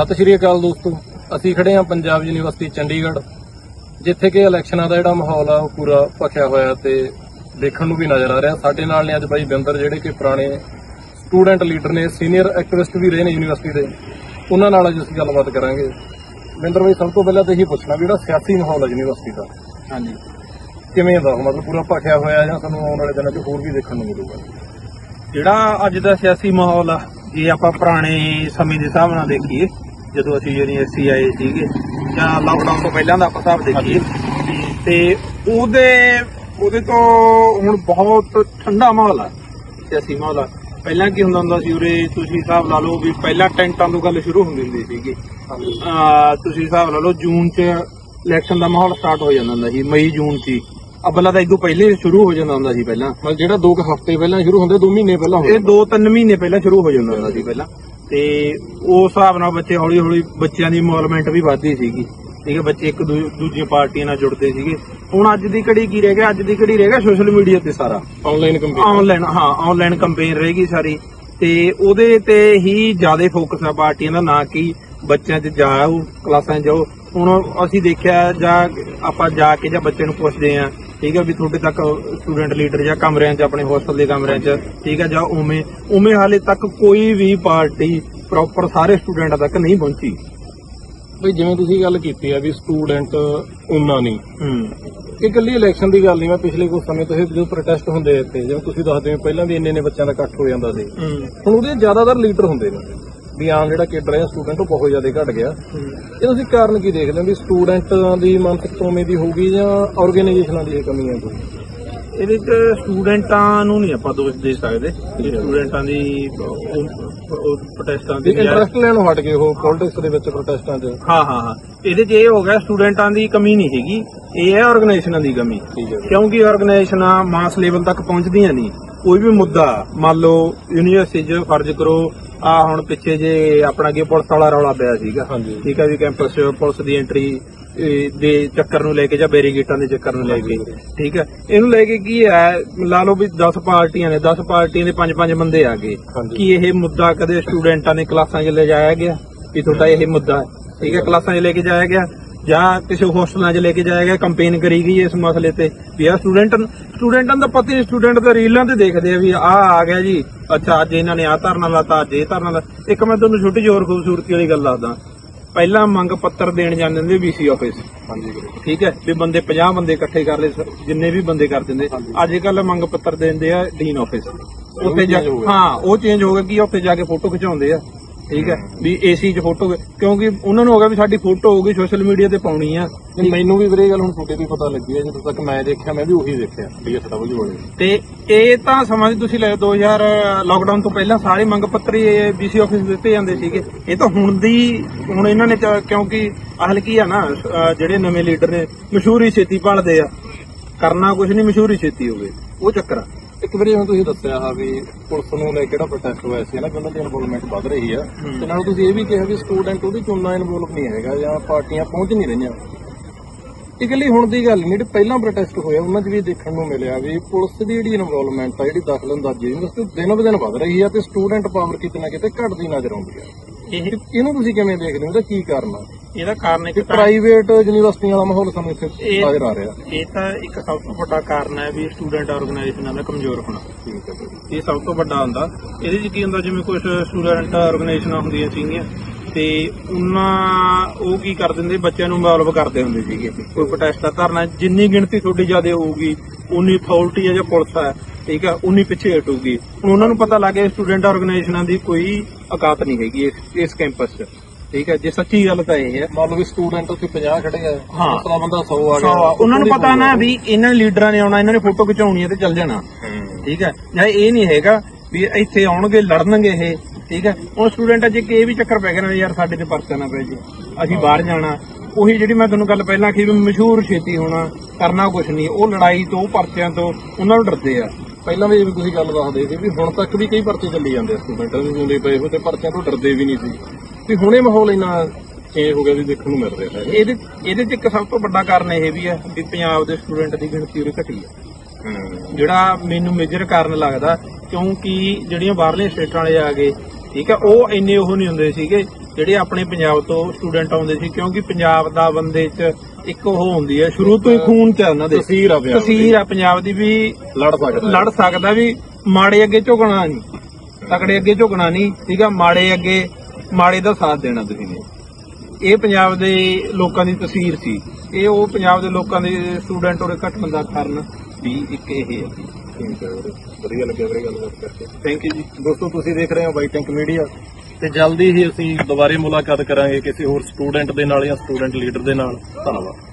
ਸਤਿ ਸ਼੍ਰੀ ਅਕਾਲ ਦੋਸਤੋ ਅਸੀਂ ਖੜੇ ਹਾਂ ਪੰਜਾਬ ਯੂਨੀਵਰਸਿਟੀ ਚੰਡੀਗੜ੍ਹ ਜਿੱਥੇ ਕਿ ਇਲੈਕਸ਼ਨਾਂ ਦਾ ਜਿਹੜਾ ਮਾਹੌਲ ਆ ਉਹ ਪੂਰਾ ਭਖਿਆ ਹੋਇਆ ਤੇ ਦੇਖਣ ਨੂੰ ਵੀ ਨਜ਼ਰ ਆ ਰਿਹਾ। ਸਾਡੇ ਨਾਲ ਨੇ ਅੱਜ ਬਾਈ ਬਿੰਦਰ ਜਿਹੜੇ ਕਿ ਪੁਰਾਣੇ ਸਟੂਡੈਂਟ ਲੀਡਰ ਨੇ ਸੀਨੀਅਰ ਐਕਟਿਵਿਸਟ ਵੀ ਰਹੇ ਨੇ ਯੂਨੀਵਰਸਿਟੀ ਦੇ। ਉਹਨਾਂ ਨਾਲ ਅੱਜ ਅਸੀਂ ਗੱਲਬਾਤ ਕਰਾਂਗੇ। ਬਿੰਦਰ ਬਾਈ ਸਭ ਤੋਂ ਪਹਿਲਾਂ ਤਾਂ ਇਹੀ ਪੁੱਛਣਾ ਵੀ ਜਿਹੜਾ ਸਿਆਸੀ ਮਾਹੌਲ ਹੈ ਯੂਨੀਵਰਸਿਟੀ ਦਾ ਹਾਂਜੀ। ਕਿਵੇਂ ਦਾ ਮਤਲਬ ਪੂਰਾ ਭਖਿਆ ਹੋਇਆ ਜਾਂ ਸਾਨੂੰ ਆਉਣ ਵਾਲੇ ਦਿਨਾਂ 'ਚ ਹੋਰ ਵੀ ਦੇਖਣ ਨੂੰ ਮਿਲੂਗਾ? ਜਿਹੜਾ ਅੱਜ ਦਾ ਸਿਆਸੀ ਮਾਹੌਲ ਆ ਜੇ ਆਪਾਂ ਪੁਰਾਣੇ ਸਮੇਂ ਦੇ ਹਿਸਾਬ ਨਾਲ ਦੇਖੀਏ ਜਦੋਂ ਅਸੀਂ ਯੂਨੀਵਰਸਿਟੀ ਆਏ ਸੀਗੇ ਜਾਂ ਲਾਕਡਾਊਨ ਤੋਂ ਪਹਿਲਾਂ ਦਾ ਆਪਾਂ ਹਿਸਾਬ ਦੇਖੀਏ ਤੇ ਉਹਦੇ ਉਹਦੇ ਤੋਂ ਹੁਣ ਬਹੁਤ ਠੰਡਾ ਮਾਹੌਲ ਆ ਸਿਆਸੀ ਮਾਹੌਲ ਆ। ਪਹਿਲਾਂ ਕੀ ਹੁੰਦਾ ਹੁੰਦਾ ਸੀ ਉਰੇ ਤੁਸੀਂ ਹਿਸਾਬ ਲਾ ਲਓ ਵੀ ਪਹਿਲਾਂ ਟੈਂਟਾਂ ਤੋਂ ਗੱਲ ਸ਼ੁਰੂ ਹੁੰਦੀ ਹੁੰਦੀ ਸੀਗੀ। ਅਹ ਤੁਸੀਂ ਹਿਸਾਬ ਲਾ ਲਓ ਜੂਨ 'ਚ ਇਲੈਕਸ਼ਨ ਦਾ ਮਾਹੌਲ ਸਟਾਰਟ ਹੋ ਜਾਂਦਾ ਹੁੰਦਾ ਸੀ ਮਈ ਜੂਨ 'ਚ ਅਬਲਾ ਤਾਂ ਇਦੋਂ ਪਹਿਲੇ ਸ਼ੁਰੂ ਹੋ ਜਾਂਦਾ ਹੁੰਦਾ ਸੀ ਪਹਿਲਾਂ। ਮਤਲਬ ਜਿਹੜਾ 2 ਹਫ਼ਤੇ ਪਹਿਲਾਂ ਸ਼ੁਰੂ ਹੁੰਦੇ 2 ਮਹੀਨੇ ਪਹਿਲਾਂ ਇਹ 2-3 ਮਹੀਨੇ ਪਹਿਲਾਂ ਸ਼ੁਰੂ ਹੋ ਜਾਂਦਾ ਹੁੰਦਾ ਸੀ ਪਹਿਲਾਂ। ਤੇ ਉਸ ਹਿਸਾਬ ਨਾਲ ਬੱਚੇ ਹੌਲੀ ਹੌਲੀ ਬੱਚਿਆਂ ਦੀ ਇਨਵੋਲਵਮੈਂਟ ਵੀ ਵੱਧਦੀ ਸੀਗੀ। ਠੀਕ ਹੈ ਬੱਚੇ ਇੱਕ ਦੂ- ਦੂਜੀਆਂ ਪਾਰਟੀਆਂ ਨਾਲ ਜੁੜਦੇ ਸੀਗੇ। ਹੁਣ ਅੱਜ ਦੀ ਘੜੀ ਕੀ ਰਹਿ ਗਿਆ? ਅੱਜ ਦੀ ਘੜੀ ਰਹਿ ਗਿਆ ਸੋਸ਼ਲ ਮੀਡੀਆ ਤੇ ਸਾਰਾ। ਆਨਲਾਈਨ ਕੰਪੇਨ ਆਨਲਾਈਨ ਹਾਂ ਆਨਲਾਈਨ ਕੰਪੇਨ ਰਹੇਗੀ ਸਾਰੀ। ਤੇ ਉਹਦੇ ਤੇ ਹੀ ਜ਼ਿਆਦਾ ਫੋਕਸ ਆ ਪਾਰਟੀਆਂ ਦਾ ਨਾ ਕਿ ਬੱਚਿਆਂ 'ਚ ਜਾਓ ਕਲਾਸਾਂ 'ਚ ਜਾਓ। ਹੁਣ ਅਸੀਂ ਦੇਖਿਆ ਜਾਂ ਆਪਾਂ ਜਾ ਕੇ ਜਾਂ ਬੱਚੇ ਨੂੰ ਪੁੱਛਦੇ ਆ ਠੀਕ ਹੈ ਵੀ ਤੁਹਾਡੇ ਤੱਕ ਸਟੂਡੈਂਟ ਲੀਡਰ ਜਾਂ ਕਮਰਿਆਂ 'ਚ ਆਪਣੇ ਹੋਸਟਲ ਦੇ ਕਮਰਿਆਂ 'ਚ ਠੀਕ ਹੈ ਜਾਂ ਉਵੇਂ ਉਵੇਂ ਹਾਲੇ ਤੱਕ ਕੋਈ ਵੀ ਪਾਰਟੀ ਪ੍ਰੋਪਰ ਸਾਰੇ ਸਟੂਡੈਂਟਾਂ ਤੱਕ ਨਹੀਂ ਪਹੁੰਚੀ। ਬਈ ਜਿਵੇਂ ਤੁਸੀਂ ਗੱਲ ਕੀਤੀ ਆ ਵੀ ਸਟੂਡੈਂਟ ਉਹਨਾਂ ਨਹੀਂ ਹੂੰ। ਇਹ ਇਕੱਲੀ ਇਲੈਕਸ਼ਨ ਦੀ ਗੱਲ ਨਹੀਂ ਮੈਂ ਪਿਛਲੇ ਕੁਝ ਸਮੇਂ ਤੋਂ ਇਹ ਜਦੋਂ ਪ੍ਰੋਟੈਸਟ ਹੁੰਦੇ ਇੱਥੇ ਜਿਵੇਂ ਤੁਸੀਂ ਦੱਸਦੇ ਹੋ ਪਹਿਲਾਂ ਵੀ ਇੰਨੇ ਇੰਨੇ ਬੱਚਿਆਂ ਦਾ ਇਕੱਠ ਹੋ ਜਾਂਦਾ ਸੀ। ਹੂੰ। ਹੁਣ ਉਹਦੇ ਜ਼ਿਆਦਾਤਰ ਲੀਡਰ ਹੁੰਦੇ ਨੇ। ਵੀ ਆਮ ਜਿਹੜਾ ਕੇਡਰ ਹੈ ਸਟੂਡੈਂਟ ਉਹ ਬਹੁਤ ਜ਼ਿਆਦਾ ਘਟ ਗਿਆ। ਇਹ ਤੁਸੀਂ ਕਾਰਨ ਕੀ ਦੇਖਦੇ ਹੋ ਵੀ ਸਟੂਡੈਂਟਾਂ ਦੀ ਮਾਨਸਿਕਤਾ ਉਵੇਂ ਦੀ ਹੋਊਗੀ ਜਾਂ ਆਰਗੇਨਾਈਜੇਸ਼ਨਾਂ ਦੀ ਇਹ ਕਮੀ ਹੈ ਕੋਈ? ਇਹਦੇ ਚ ਸਟੂਡੈਂਟਾਂ ਨੂੰ ਨਹੀਂ ਆਪਾਂ ਦੋਸ਼ ਦੇ ਸਕਦੇ। ਸਟੂਡੈਂਟਾਂ ਦੀ ਪ੍ਰੋਟੈਸਟਾਂ ਦੀ ਇੰਟਰਸਟ ਲੈਣੋਂ ਹਟ ਗਏ ਉਹ ਪੋਲਿਟਿਕਸ ਦੇ ਵਿੱਚ ਪ੍ਰੋਟੈਸਟਾਂ 'ਚ ਹਾਂ ਹਾਂ ਹਾਂ। ਇਹਦੇ 'ਚ ਇਹ ਹੋ ਗਿਆ ਸਟੂਡੈਂਟਾਂ ਦੀ ਕਮੀ ਨਹੀਂ ਹੈਗੀ। ਇਹ ਹੈ ਆਰਗੇਨਾਈਜੇਸ਼ਨਾਂ ਦੀ ਕਮੀ। ਕਿਉਂਕਿ ਆਰਗੇਨਾਈਜੇਸ਼ਨਾਂ ਮਾਸ ਲੈਵਲ ਤੱਕ ਪਹੁੰਚਦੀਆਂ ਨਹੀਂ। ਕੋਈ ਵੀ ਮੁੱਦਾ ਮੰਨ ਲਓ ਯੂਨੀਵਰਸਿਟੀ 'ਚ ਫਰਜ਼ ਕਰੋ ਆ ਹੁਣ ਪਿੱਛੇ ਜੇ ਆਪਣਾ ਅੱਗੇ ਪੁਲਿਸ ਵਾਲਾ ਰੌਲਾ ਪਿਆ ਸੀਗਾ। ਠੀਕ ਹੈ ਵੀ ਕੈਂਪਸ ਪੁਲਿਸ ਦੀ ਐਂਟਰੀ ਦੇ ਚੱਕਰ ਨੂੰ ਲੈ ਕੇ ਜਾਂ ਬੈਰੀਗੇਟਾਂ ਦੇ ਚੱਕਰ ਨੂੰ ਲੈ ਕੇ। ਠੀਕ ਹੈ ਇਹਨੂੰ ਲੈ ਕੇ ਕੀ ਹੈ? ਲਾ ਲਓ ਵੀ 10 ਪਾਰਟੀਆਂ ਨੇ 10 ਪਾਰਟੀਆਂ ਦੇ 5-5 ਬੰਦੇ ਆ ਗਏ। ਕੀ ਇਹ ਮੁੱਦਾ ਕਦੇ ਸਟੂਡੈਂਟਾਂ ਨੇ ਕਲਾਸਾਂ 'ਚ ਲਿਜਾਇਆ ਗਿਆ? ਕਿ ਤੁਹਾਡਾ ਇਹ ਮੁੱਦਾ ਹੈ। ਠੀਕ ਹੈ ਕਲਾਸਾਂ 'ਚ ਲੈ ਕੇ ਜਾਇਆ ਗਿਆ? ਜਾਂ ਕਿਸੇ ਹੋਸਟਲਾਂ 'ਚ ਲੈ ਕੇ ਜਾਇਆ ਗਿਆ? ਕੰਪੇਨ ਕਰੀ ਗਈ ਇਸ ਮਸਲੇ ਤੇ? ਵੀ ਆ ਸਟੂਡੈਂਟ ਸਟੂਡੈਂਟਾਂ ਦਾ ਪਤਾ ਨਹੀਂ ਸਟੂਡੈਂਟ ਤਾਂ ਰੀਲਾਂ ਤੇ ਦੇਖਦੇ ਆ ਵੀ ਆ ਆ ਗਿਆ ਜੀ। ਅੱਛਾ ਅੱਜ ਇਹਨਾਂ ਨੇ ਆ ਧਰਨਾ ਲਾਤਾ ਅੱਜ ਇਹ ਧਰਨਾ ਲਾ ਇੱਕ ਮੈਂ ਤੁਹਾਨੂੰ ਛੋਟੀ ਜਿਹੀ ਹੋਰ ਖੂਬਸੂਰਤੀ ਵਾਲੀ ਗੱਲ ਦੱਸਦਾ। ਪਹਿਲਾਂ ਮੰਗ ਪੱਤਰ ਦੇਣ ਜਾਂਦੇ ਹੁੰਦੇ ਵੀਸੀ ਆਫਿਸ ਹਾਂਜੀ ਠੀਕ ਹੈ? ਵੀ ਬੰਦੇ 50 ਬੰਦੇ ਇਕੱਠੇ ਕਰ ਲਏ ਜਿੰਨੇ ਵੀ ਬੰਦੇ ਕਰ ਦਿੰਦੇ। ਅੱਜ ਕੱਲ ਮੰਗ ਪੱਤਰ ਦਿੰਦੇ ਆ ਡੀਨ ਆਫਿਸ ਉੱਥੇ ਜਾ। ਹਾਂ ਉਹ ਚੇਂਜ ਹੋ ਗਿਆ ਕਿ ਉੱਥੇ ਜਾ ਕੇ ਫੋਟੋ ਖਿਚਾਉਂਦੇ ਆ। ਠੀਕ ਹੈ? ਵੀ ਏਸੀ 'ਚ ਫੋਟੋ ਕਿਉਂਕਿ ਉਹਨਾਂ ਨੂੰ ਹੋ ਗਿਆ ਵੀ ਸਾਡੀ ਫੋਟੋ ਹੋਊਗੀ ਸੋਸ਼ਲ ਮੀਡੀਆ ਤੇ ਪਾਉਣੀ ਆ। ਨਹੀਂ, ਮੈਨੂੰ ਵੀ ਵੀਰੇ ਇਹ ਗੱਲ ਹੁਣ ਤੁਹਾਡੇ ਤੋਂ ਹੀ ਪਤਾ ਲੱਗੀ ਹੈ ਜਦੋਂ ਤੱਕ ਮੈਂ ਦੇਖਿਆ ਮੈਂ ਵੀ ਉਹੀ ਦੇਖਿਆ ਡੀਐਸਡਬਲਯੂ ਵਾਲੇ। ਤੇ ਇਹ ਤਾਂ ਸਮਾਂ ਤੁਸੀਂ ਲੈ 2000 ਲਾਕਡਾਊਨ ਤੋਂ ਪਹਿਲਾਂ ਸਾਰੇ ਮੰਗ ਪੱਤਰ ਹੀ ਬੀਸੀ ਆਫਿਸ ਦਿੱਤੇ ਜਾਂਦੇ ਸੀਗੇ। ਇਹ ਤਾਂ ਹੁਣ ਦੀ ਹੁਣ ਇਹਨਾਂ ਨੇ ਕਿਉਂਕਿ ਅਸਲ ਕੀ ਆ ਨਾ ਜਿਹੜੇ ਨਵੇਂ ਲੀਡਰ ਨੇ ਮਸ਼ਹੂਰੀ ਛੇਤੀ ਭਾਲਦੇ ਆ। ਕਰਨਾ ਕੁਝ ਨਹੀਂ ਮਸ਼ਹੂਰੀ ਛੇਤੀ ਹੋਵੇ। ਉਹ ਚੱਕਰ ਆ। ਇੱਕ ਵਾਰੀ ਜਿਵੇਂ ਤੁਸੀਂ ਦੱਸਿਆ ਆ ਵੀ ਪੁਲਿਸ ਨੂੰ ਲੈ ਕੇ ਜਿਹੜਾ ਪ੍ਰੋਟੈਸਟ ਹੋਇਆ ਸੀ ਨਾ ਕਿ ਉਹਨਾਂ ਦੀ ਇਨਵੋਲਵਮੈਂਟ ਵੱਧ ਰਹੀ ਆ। ਤੇ ਨਾਲ ਤੁਸੀਂ ਇਹ ਵੀ ਕਿਹਾ ਵੀ ਸਟੂਡੈਂਟ ਉਹਦੀ ਚੋਣਾਂ ਇਨਵੋਲਵ ਨਹੀਂ ਹੈਗਾ ਜਾਂ ਪਾਰਟੀਆਂ ਪਹੁੰਚ ਨਹੀਂ ਰਹੀਆਂ। ਇਕੱਲੀ ਹੁਣ ਦੀ ਗੱਲ ਨਹੀਂ ਜਿਹੜੀ ਪਹਿਲਾਂ ਪ੍ਰੋਟੈਸਟ ਹੋਇਆ ਉਹਨਾਂ 'ਚ ਵੀ ਦੇਖਣ ਨੂੰ ਮਿਲਿਆ ਵੀ ਪੁਲਿਸ ਦੀ ਜਿਹੜੀ ਇਨਵੋਲਵਮੈਂਟ ਆ ਜਿਹੜੀ ਦਖਲਅੰਦਾਜ਼ੀ ਤੇ ਦਿਨੋਂ ਦਿਨ ਵੱਧ ਰਹੀ ਆ ਤੇ ਸਟੂਡੈਂਟ ਪਾਵਰ ਕਿਤੇ ਨਾ ਕਿਤੇ ਘਟਦੀ ਨਜ਼ਰ ਆਉਂਦੀ ਆ। ਇਹ ਇਹਨੂੰ ਤੁਸੀਂ ਕਿਵੇਂ ਦੇਖਦੇ ਹੋ? ਇਹਦਾ ਕੀ ਕਾਰਨ ਆ? ਇਹਦਾ ਕਾਰਨ ਇੱਕ ਤਾਂ ਪ੍ਰਾਈਵੇਟ ਯੂਨੀਵਰਸਿਟੀਆਂ ਵਾਲਾ ਮਾਹੌਲ ਸਾਨੂੰ ਇੱਥੇ ਇਹ- ਨਜ਼ਰ ਆ ਰਿਹਾ। ਇਹ ਤਾਂ ਇੱਕ ਸਭ ਤੋਂ ਵੱਡਾ ਕਾਰਨ ਹੈ ਵੀ ਸਟੂਡੈਂਟ ਆਰਗੇਨਾਈਜੇਸ਼ਨਾਂ ਦਾ ਕਮਜ਼ੋਰ ਹੋਣਾ। ਠੀਕ ਹੈ ਜੀ। ਇਹ ਸਭ ਤੋਂ ਵੱਡਾ ਹੁੰਦਾ। ਇਹਦੇ 'ਚ ਕੀ ਹੁੰਦਾ ਜਿਵੇਂ ਕੁਝ ਸਟੂਡੈਂਟ ਆਰਗੇਨਾਈਜੇਸ਼ਨਾਂ ਹੁੰਦੀਆਂ ਸੀਗੀਆਂ ਤੇ ਉਹਨਾਂ ਉਹ ਕੀ ਕਰ ਦਿੰਦੇ ਬੱਚਿਆਂ ਨੂੰ ਇਨਵੋਲਵ ਕਰਦੇ ਹੁੰਦੇ ਸੀਗੇ। ਕੋਈ ਪ੍ਰੋਟੈਸਟ ਦਾ ਧਰਨਾ ਜਿੰਨੀ ਗਿਣਤੀ ਤੁਹਾਡੀ ਜ਼ਿਆਦਾ ਹੋਊਗੀ ਉਨੀ ਅਥਾਰਟੀ ਹੈ ਜਾਂ ਪੁਲਿਸ ਹੈ ਠੀਕ ਹੈ ਉਨੀ ਪਿੱਛੇ ਹਟੂਗੀ। ਹੁਣ ਉਹਨਾਂ ਨੂੰ ਪਤਾ ਲੱਗ ਗਿਆ ਸਟੂਡੈਂਟ ਆਰਗੇਨਾਈਜੇਸ਼ਨਾਂ ਦੀ ਕੋਈ ਔਕਾਤ ਨਹੀਂ ਹੈਗੀ ਇਸ- ਕੈਂਪਸ 'ਚ। ਠੀਕ ਹੈ ਜੇ ਸੱਚੀ ਗੱਲ ਤਾਂ ਇਹ ਹੈ। ਮੰਨ ਲਓ ਵੀ ਸਟੂਡੈਂਟ ਉੱਥੇ 50 ਖੜੇ ਆ ਹਾਂ। ਦੂਸਰਾ ਬੰਦਾ 100 ਆ ਗਿਆ ਉਹਨਾਂ ਨੂੰ ਪਤਾ ਨਾ ਵੀ ਇਹਨਾਂ ਲੀਡਰਾਂ ਨੇ ਆਉਣਾ ਇਹਨਾਂ ਨੇ ਫੋਟੋ ਖਿਚਾਉਣੀ ਹੈ ਤੇ ਚੱਲ ਜਾਣਾ। ਠੀਕ ਹੈ ਜਾਂ ਇਹ ਨਹੀਂ ਹੈਗਾ ਵੀ ਇੱਥੇ ਆਉਣਗੇ ਲੜਨਗੇ ਇਹ। ਠੀਕ ਹੈ ਹੁਣ ਸਟੂਡੈਂਟਾਂ 'ਚ ਇਹ ਵੀ ਚੱਕਰ ਪੈ ਗਿਆ ਨਾ ਯਾਰ ਸਾਡੇ ਤੇ ਪਰਚਾ ਨਾ ਪੈ ਜੇ ਅਸੀਂ ਬਾਹਰ ਜਾਣਾ। ਉਹੀ ਜਿਹੜੀ ਮੈਂ ਤੁਹਾਨੂੰ ਗੱਲ ਪਹਿਲਾਂ ਆਖੀ ਵੀ ਮਸ਼ਹੂਰ ਛੇਤੀ ਹੋਣਾ ਕਰਨਾ ਕੁਝ ਨਹੀਂ ਉਹ ਲੜਾਈ ਤੋਂ ਉਹ ਪਰਚਿਆਂ ਤੋਂ ਉਹਨਾਂ ਨੂੰ ਡਰਦੇ ਆ। ਪਹਿਲਾਂ ਵੀ ਜਿਵੇਂ ਤੁਸੀਂ ਗੱਲ ਦੱਸਦੇ ਸੀ ਵੀ ਹੁਣ ਤੱਕ ਵੀ ਕਈ ਪਰਚੇ ਚੱਲੀ ਜਾਂਦੇ ਆ ਸਟੂਡੈਂਟਾਂ ਦੇ ਹੁੰਦੇ ਪਏ ਹੋ ਤੇ ਪਰਚਿਆਂ ਤੋਂ ਡਰਦੇ ਵੀ ਨਹੀਂ ਸੀ। ਵੀ ਹੁਣੇ ਮਾਹੌਲ ਇੰਨਾ ਚੇਂਜ ਹੋ ਗਿਆ ਵੀ ਦੇਖਣ ਨੂੰ ਮਿਲ ਰਿਹਾ ਹੈ। ਇਹਦੇ ਇਹਦੇ 'ਚ ਇੱਕ ਸਭ ਤੋਂ ਵੱਡਾ ਕਾਰਨ ਇਹ ਵੀ ਹੈ ਵੀ ਪੰਜਾਬ ਦੇ ਸਟੂਡੈਂਟ ਦੀ ਗਿਣਤੀ ਉਰੇ ਘਟੀ ਹੈ। ਜਿਹੜਾ ਮੈਨੂੰ ਮੇਜਰ ਕਾਰਨ ਲੱਗਦਾ ਕਿਉਂਕਿ ਜਿਹੜੀਆਂ ਬਾਹਰਲੇ ਸਟੇਟਾਂ ਵਾਲੇ ਆ ਗਏ ਠੀਕ ਹੈ ਉਹ ਇੰਨੇ ਉਹ ਨਹੀਂ ਹੁੰਦੇ ਸੀਗੇ ਜਿਹੜੇ ਆਪਣੇ ਪੰਜਾਬ ਤੋਂ ਸਟੂਡੈਂਟ ਆਉਂਦੇ ਸੀ ਕਿਉਂਕਿ ਪੰਜਾਬ ਦਾ ਬੰਦੇ 'ਚ ਇੱਕ ਉਹ ਹੁੰਦੀ ਹੈ ਸ਼ੁਰੂ ਤੋਂ ਹੀ ਖੂਨ 'ਚ ਉਹਨਾਂ ਦੇ। ਤਸਵੀਰ ਆ ਪਿਆ ਤਸਵੀਰ ਆ ਪੰਜਾਬ ਦੀ ਵੀ ਲੜ ਸਕਦਾ ਲੜ ਸਕਦਾ ਵੀ ਮਾੜੇ ਅੱਗੇ ਝੁਕਣਾ ਨਹੀਂ ਤਕੜੇ ਅੱਗੇ ਝੁਕਣਾ ਨਹੀਂ ਠੀਕ ਆ? ਮਾੜੇ ਅੱਗੇ ਮਾੜੇ ਦਾ ਸਾਥ ਦੇਣਾ ਤੁਸੀਂ ਨੇ। ਇਹ ਪੰਜਾਬ ਦੇ ਲੋਕਾਂ ਦੀ ਤਸਵੀਰ ਸੀ। ਇਹ ਉਹ ਪੰਜਾਬ ਦੇ ਲੋਕਾਂ ਦੇ ਸਟੂਡੈਂਟ ਉਹਦੇ ਘਟਣ ਦਾ ਕਾਰਨ ਵੀ ਇੱਕ ਇਹ ਹੈ। ਠੀਕ ਹੈ ਵਧੀਆ ਲੱਗਿਆ ਵੀਰੇ ਗੱਲਬਾਤ ਕਰਕੇ। ਥੈਂਕ ਯੂ ਜੀ। ਦੋਸਤੋ ਤੁਸੀਂ ਦੇਖ ਰਹੇ ਹੋ ਬਾਈ ਟੈਂਕ ਮੀਡੀਆ ਤੇ ਜਲਦੀ ਹੀ ਅਸੀਂ ਦੁਬਾਰੇ ਮੁਲਾਕਾਤ ਕਰਾਂਗੇ ਕਿਸੇ ਹੋਰ ਸਟੂਡੈਂਟ ਦੇ ਨਾਲ ਜਾਂ ਸਟੂਡੈਂਟ ਲੀਡਰ ਦੇ ਨਾਲ। ਧੰਨਵਾਦ।